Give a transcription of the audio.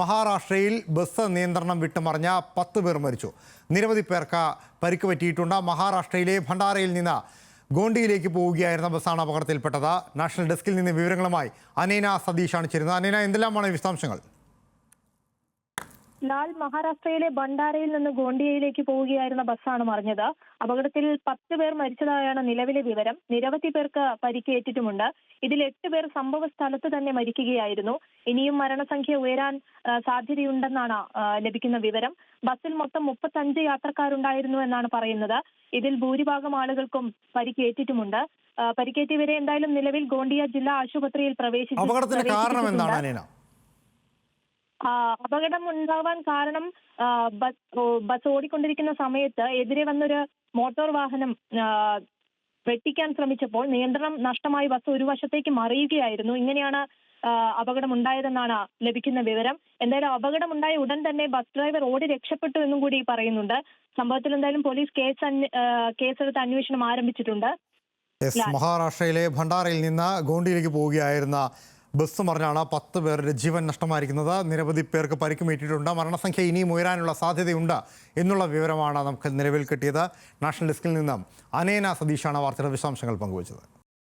മഹാരാഷ്ട്രയിൽ ബസ് നിയന്ത്രണം വിട്ടുമറിഞ്ഞ പത്ത് പേർ മരിച്ചു. നിരവധി പേർക്ക് പരിക്ക് പറ്റിയിട്ടുണ്ട് മഹാരാഷ്ട്രയിലെ ഭണ്ഡാരയിൽ നിന്ന് ഗോണ്ടിയിലേക്ക് പോവുകയായിരുന്ന ബസ്സാണ് അപകടത്തിൽപ്പെട്ടത്. നാഷണൽ ഡെസ്കിൽ നിന്ന് വിവരങ്ങളുമായി അനേന സതീഷാണ് ചേരുന്നത്. അനേന എന്തെല്ലാമാണ് വിശദാംശങ്ങൾ? ലാൽ മഹാരാഷ്ട്രയിലെ ഭണ്ഡാരയിൽ നിന്ന് ഗോണ്ടിയയിലേക്ക് പോവുകയായിരുന്ന ബസ്സാണ് മറിഞ്ഞത്. അപകടത്തിൽ പത്ത് പേർ മരിച്ചതായാണ് നിലവിലെ വിവരം. നിരവധി പേർക്ക് പരിക്കേറ്റിട്ടുമുണ്ട്. ഇതിൽ എട്ട് പേർ സംഭവ സ്ഥലത്ത് തന്നെ മരിക്കുകയായിരുന്നു. ഇനിയും മരണസംഖ്യ ഉയരാൻ സാധ്യതയുണ്ടെന്നാണ് ലഭിക്കുന്ന വിവരം. ബസ്സിൽ മൊത്തം മുപ്പത്തഞ്ച് യാത്രക്കാരുണ്ടായിരുന്നു എന്നാണ് പറയുന്നത്. ഇതിൽ ഭൂരിഭാഗം ആളുകൾക്കും പരിക്കേറ്റിട്ടുമുണ്ട്. പരിക്കേറ്റിയവരെ എന്തായാലും നിലവിൽ ഗോണ്ടിയ ജില്ലാ ആശുപത്രിയിൽ പ്രവേശിച്ചു കാരണം എന്താണ് അപകടം ഉണ്ടാവാൻ കാരണം ബസ് ഓടിക്കൊണ്ടിരിക്കുന്ന സമയത്ത് എതിരെ വന്നൊരു മോട്ടോർ വാഹനം വെട്ടിക്കാൻ ശ്രമിച്ചപ്പോൾ നിയന്ത്രണം നഷ്ടമായി ബസ് ഒരു വശത്തേക്ക് മറിയുകയായിരുന്നു. ഇങ്ങനെയാണ് ആ, അപകടം ഉണ്ടായതെന്നാണ് ലഭിക്കുന്ന വിവരം. എന്തായാലും അപകടമുണ്ടായ ഉടൻ തന്നെ ബസ് ഡ്രൈവർ ഓടി രക്ഷപ്പെട്ടു എന്നും കൂടി പറയുന്നുണ്ട്. സംഭവത്തിൽ എന്തായാലും പോലീസ് കേസ് കേസെടുത്ത് അന്വേഷണം ആരംഭിച്ചിട്ടുണ്ട്. മഹാരാഷ്ട്രയിലെ ഭണ്ഡാരയിൽ നിന്ന് ഗോണ്ടിയിലേക്ക് പോവുകയായിരുന്ന ബസ് മറിഞ്ഞാണ് പത്ത് പേരുടെ ജീവൻ നഷ്ടമായിരിക്കുന്നത്. നിരവധി പേർക്ക് പരിക്കുമേറ്റിട്ടുണ്ട്. മരണസംഖ്യ ഇനിയും ഉയരാനുള്ള സാധ്യതയുണ്ട് എന്നുള്ള വിവരമാണ് നമുക്ക് നിലവിൽ കിട്ടിയത്. നാഷണൽ ഡെസ്കിൽ നിന്നും അനേന സതീഷാണ് വാർത്തയുടെ വിശദാംശങ്ങൾ പങ്കുവച്ചത്.